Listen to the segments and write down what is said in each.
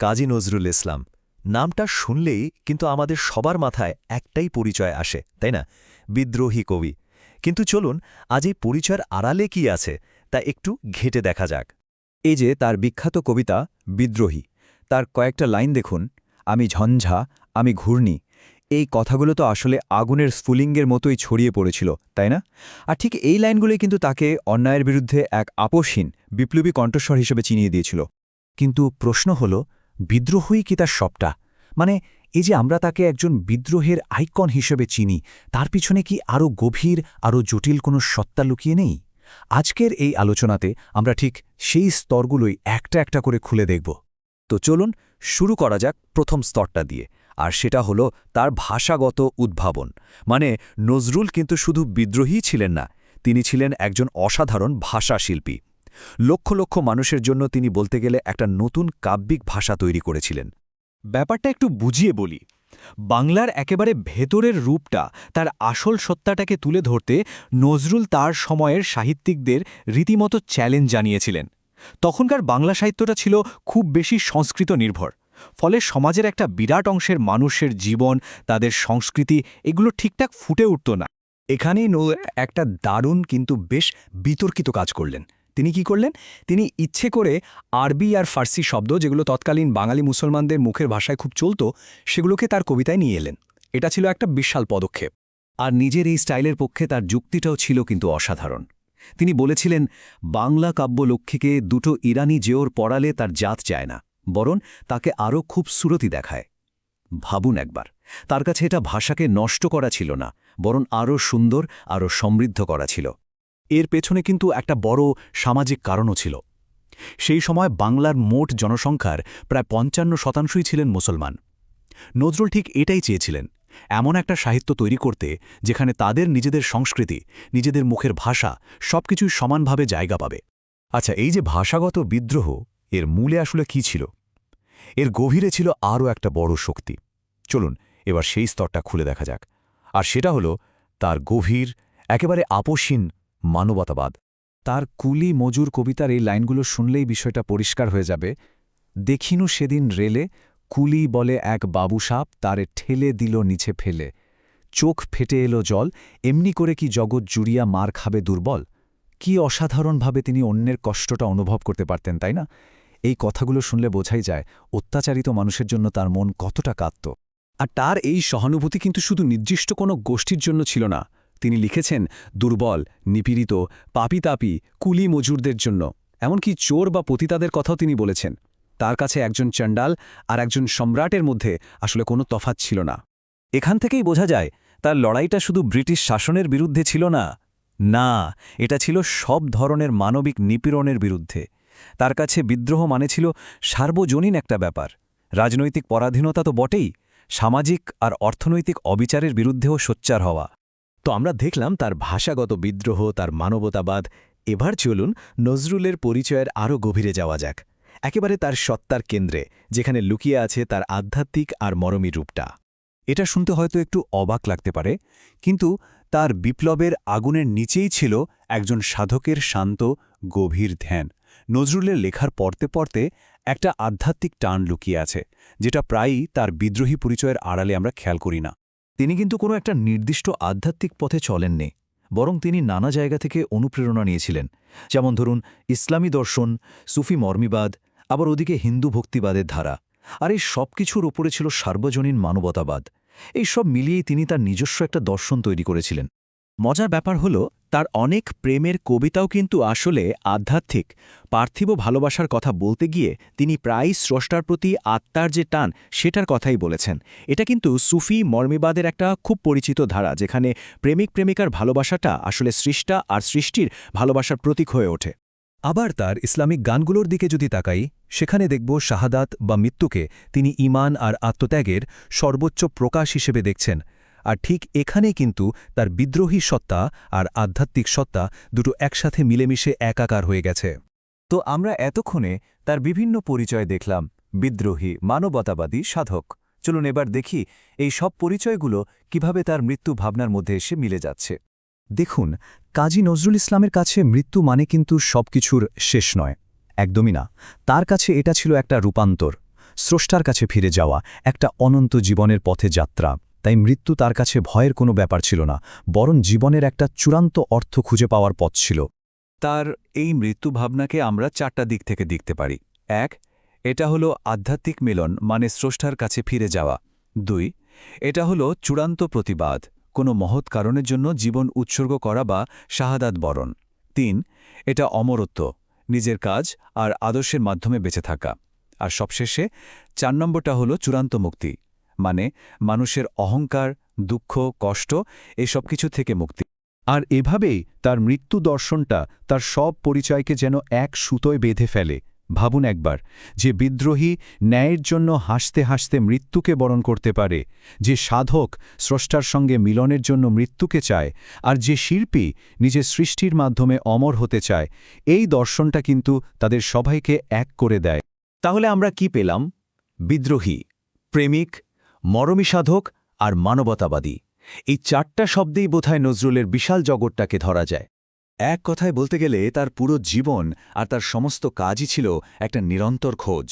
কাজী নজরুল ইসলাম। নামটা শুনলেই কিন্তু আমাদের সবার মাথায় একটাই পরিচয় আসে, তাই না? বিদ্রোহী কবি। কিন্তু চলুন, আজ এই পরিচয়ের আড়ালে কি আছে তা একটু ঘেটে দেখা যাক। এই যে তার বিখ্যাত কবিতা, বিদ্রোহী, তার কয়েকটা লাইন দেখুন। আমি ঝঞ্ঝা, আমি ঘূর্ণি, এই কথাগুলো তো আসলে আগুনের স্ফুলিঙ্গের মতোই ছড়িয়ে পড়েছিল, তাই না? আর ঠিক এই লাইনগুলোই কিন্তু তাকে অন্যায়ের বিরুদ্ধে এক আপোষহীন, বিপ্লবী কণ্ঠস্বর হিসেবে চিনিয়ে দিয়েছিল। কিন্তু প্রশ্ন হল বিদ্রোহই কি তার সবটা? মানে এই যে আমরা তাকে একজন বিদ্রোহের আইকন হিসেবে চিনি, তার পিছনে কি আরও গভীর, আরও জটিল কোনো সত্তা লুকিয়ে নেই? আজকের এই আলোচনাতে আমরা ঠিক সেই স্তরগুলোই একটা একটা করে খুলে দেখব। তো চলুন শুরু করা যাক প্রথম স্তরটা দিয়ে, আর সেটা হলো তার ভাষাগত উদ্ভাবন। মানে নজরুল কিন্তু শুধু বিদ্রোহী ছিলেন না, তিনি ছিলেন একজন অসাধারণ ভাষাশিল্পী। লক্ষ লক্ষ মানুষের জন্য তিনি বলতে গেলে একটা নতুন কাব্যিক ভাষা তৈরি করেছিলেন। ব্যাপারটা একটু বুঝিয়ে বলি। বাংলার একেবারে ভেতরের রূপটা, তার আসল সত্তাটাকে তুলে ধরতে নজরুল তার সময়ের সাহিত্যিকদের রীতিমতো চ্যালেঞ্জ জানিয়েছিলেন। তখনকার বাংলা সাহিত্যটা ছিল খুব বেশি সংস্কৃত নির্ভর। ফলে সমাজের একটা বিরাট অংশের মানুষের জীবন, তাদের সংস্কৃতি, এগুলো ঠিকঠাক ফুটে উঠত না। এখানেই একটা দারুণ কিন্তু বেশ বিতর্কিত কাজ করলেন। তিনি কি করলেন? তিনি ইচ্ছে করে আরবি আর ফার্সি শব্দ, যেগুলো তৎকালীন বাঙালি মুসলমানদের মুখের ভাষায় খুব চলত, সেগুলোকে তার কবিতায় নিয়ে এলেন। এটা ছিল একটা বিশাল পদক্ষেপ। আর নিজের এই স্টাইলের পক্ষে তার যুক্তিটাও ছিল কিন্তু অসাধারণ। তিনি বলেছিলেন, বাংলা কাব্যলক্ষ্মীকে দুটো ইরানি জেওর পড়ালে তার জাত যায় না, বরং তাকে আরও খুব সুরতি দেখায়। ভাবুন একবার, তার কাছে এটা ভাষাকে নষ্ট করা ছিল না, বরং আরও সুন্দর, আরও সমৃদ্ধ করা ছিল। এর পেছনে কিন্তু একটা বড় সামাজিক কারণও ছিল। সেই সময় বাংলার মোট জনসংখ্যার প্রায় পঞ্চান্ন শতাংশই ছিলেন মুসলমান। নজরুল ঠিক এটাই চেয়েছিলেন, এমন একটা সাহিত্য তৈরি করতে যেখানে তাদের নিজেদের সংস্কৃতি, নিজেদের মুখের ভাষা সবকিছুই সমানভাবে জায়গা পাবে। আচ্ছা এই যে ভাষাগত বিদ্রোহ, এর মূলে আসলে কি ছিল? এর গভীরে ছিল আরও একটা বড় শক্তি। চলুন, এবার সেই স্তরটা খুলে দেখা যাক। আর সেটা হলো, তার গভীর, একেবারে আপোষহীন মানবতাবাদ। তার কুলি মজুর কবিতার এই লাইনগুলো শুনলেই বিষয়টা পরিষ্কার হয়ে যাবে। দেখিনু সেদিন রেলে, কুলি বলে এক বাবুসাপ তারে ঠেলে দিল নিচে ফেলে। চোখ ফেটে এলো জল, এমনি করে কি জগৎ জুড়িয়া মার খাবে দুর্বল? কি অসাধারণভাবে তিনি অন্যের কষ্টটা অনুভব করতে পারতেন, তাই না? এই কথাগুলো শুনলে বোঝাই যায়, অত্যাচারিত মানুষের জন্য তার মন কতটা কাঁদত। আর তার এই সহানুভূতি কিন্তু শুধু নির্দিষ্ট কোনো গোষ্ঠীর জন্য ছিল না। তিনি লিখেছেন, দুর্বল, নিপীড়িত, পাপিতাপি, কুলি মজুরদের জন্য। এমনকি চোর বা পতিতাদের কথাও তিনি বলেছেন। তার কাছে একজন চণ্ডাল আর একজন সম্রাটের মধ্যে আসলে কোনো তফাত ছিল না। এখান থেকেই বোঝা যায়, তার লড়াইটা শুধু ব্রিটিশ শাসনের বিরুদ্ধে ছিল না। না, এটা ছিল সব ধরনের মানবিক নিপীড়নের বিরুদ্ধে। তার কাছে বিদ্রোহ মানে ছিল সার্বজনীন একটা ব্যাপার। রাজনৈতিক পরাধীনতা তো বটেই, সামাজিক আর অর্থনৈতিক অবিচারের বিরুদ্ধেও সোচ্চার হওয়া। তো আমরা দেখলাম তার ভাষাগত বিদ্রোহ, তার মানবতাবাদ। এবার চলুন নজরুলের পরিচয়ের আরও গভীরে যাওয়া যাক। একেবারে তার সত্তার কেন্দ্রে, যেখানে লুকিয়ে আছে তার আধ্যাত্মিক আর মরমী রূপটা। এটা শুনতে হয়তো একটু অবাক লাগতে পারে, কিন্তু তার বিপ্লবের আগুনের নিচেই ছিল একজন সাধকের শান্ত, গভীর ধ্যান। নজরুলের লেখার পড়তে পড়তে একটা আধ্যাত্মিক টান লুকিয়ে আছে, যেটা প্রায়ই তার বিদ্রোহী পরিচয়ের আড়ালে আমরা খেয়াল করি না। তিনি কিন্তু কোনো একটা নির্দিষ্ট আধ্যাত্মিক পথে চলেননি, বরং তিনি নানা জায়গা থেকে অনুপ্রেরণা নিয়েছিলেন। যেমন ধরুন, ইসলামী দর্শন, সুফি মর্মিবাদ, আবার ওদিকে হিন্দু ভক্তিবাদের ধারা। আর এই সব কিছুর ওপরে ছিল সার্বজনীন মানবতাবাদ। এই সব মিলিয়েই তিনি তার নিজস্ব একটা দর্শন তৈরি করেছিলেন। মজার ব্যাপার হল, তার অনেক প্রেমের কবিতাও কিন্তু আসলে আধ্যাত্মিক। পার্থিব ভালোবাসার কথা বলতে গিয়ে তিনি প্রায়ই স্রষ্টার প্রতি আত্মার যে টান, সেটার কথাই বলেছেন। এটা কিন্তু সুফি মর্মিবাদের একটা খুব পরিচিত ধারা, যেখানে প্রেমিক প্রেমিকার ভালোবাসাটা আসলে সৃষ্টা আর সৃষ্টির ভালোবাসার প্রতীক হয়ে ওঠে। আবার তার ইসলামিক গানগুলোর দিকে যদি তাকাই, সেখানে দেখব শাহাদাত বা মৃত্যুকে তিনি ইমান আর আত্মত্যাগের সর্বোচ্চ প্রকাশ হিসেবে দেখছেন। আর ঠিক এখানে কিন্তু তার বিদ্রোহী সত্তা আর আধ্যাত্মিক সত্তা দুটো একসাথে মিলেমিশে একাকার হয়ে গেছে। তো আমরা এতক্ষণে তার বিভিন্ন পরিচয় দেখলাম, বিদ্রোহী, মানবতাবাদী, সাধক। চলুন এবার দেখি এই সব পরিচয়গুলো কীভাবে তার মৃত্যু ভাবনার মধ্যে এসে মিলে যাচ্ছে। দেখুন, কাজী নজরুল ইসলামের কাছে মৃত্যু মানে কিন্তু সবকিছুর শেষ নয়। একদমই না। তার কাছে এটা ছিল একটা রূপান্তর, স্রষ্টার কাছে ফিরে যাওয়া, একটা অনন্ত জীবনের পথে যাত্রা। তাই মৃত্যু তার কাছে ভয়ের কোনো ব্যাপার ছিল না, বরং জীবনের একটা চূড়ান্ত অর্থ খুঁজে পাওয়ার পথ ছিল। তার এই মৃত্যু ভাবনাকে আমরা চারটা দিক থেকে দেখতে পারি। এক, এটা হলো আধ্যাত্মিক মিলন মানে স্রষ্টার কাছে ফিরে যাওয়া। দুই, এটা হলো চূড়ান্ত প্রতিবাদ, কোনো মহৎ কারণের জন্য জীবন উৎসর্গ করা বা শাহাদাত বরণ। তিন, এটা অমরত্ব, নিজের কাজ আর আদর্শের মাধ্যমে বেঁচে থাকা। আর সবশেষে, চার নম্বরটা হলো চূড়ান্ত মুক্তি। মানে মানুষের অহংকার, দুঃখ, কষ্ট, এসব কিছু থেকে মুক্তি। আর এভাবেই তার মৃত্যু দর্শনটা তার সব পরিচয়কে যেন এক সুতোয় বেঁধে ফেলে। ভাবুন একবার যে বিদ্রোহী ন্যায়ের জন্য হাসতে হাসতে মৃত্যুকে বরণ করতে পারে, যে সাধক স্রষ্টার সঙ্গে মিলনের জন্য মৃত্যুকে চায়, আর যে শিল্পী নিজের সৃষ্টির মাধ্যমে অমর হতে চায়, এই দর্শনটা কিন্তু তাদের সবাইকে এক করে দেয়। তাহলে আমরা কি পেলাম? বিদ্রোহী, প্রেমিক মরমী সাধক আর মানবতাবাদী। এই চারটা শব্দেই বোধহয় নজরুলের বিশাল জগৎটাকে ধরা যায়। এক কথায় বলতে গেলে তার পুরো জীবন আর তার সমস্ত কাজই ছিল একটা নিরন্তর খোঁজ।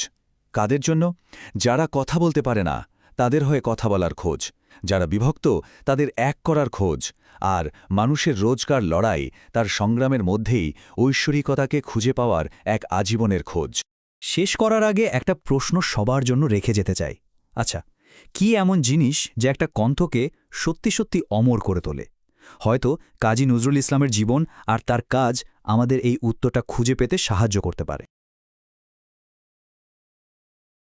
কাদের জন্য? যারা কথা বলতে পারে না, তাদের হয়ে কথা বলার খোঁজ। যারা বিভক্ত, তাদের এক করার খোঁজ। আর মানুষের রোজকার লড়াই তার সংগ্রামের মধ্যেই ঐশ্বরিকতাকে খুঁজে পাওয়ার এক আজীবনের খোঁজ। শেষ করার আগে একটা প্রশ্ন সবার জন্য রেখে যেতে চাই। আচ্ছা কি এমন জিনিস যে একটা কণ্ঠকে সত্যি সত্যি অমর করে তোলে? হয়তো কাজী নজরুল ইসলামের জীবন আর তার কাজ আমাদের এই উত্তরটা খুঁজে পেতে সাহায্য করতে পারে।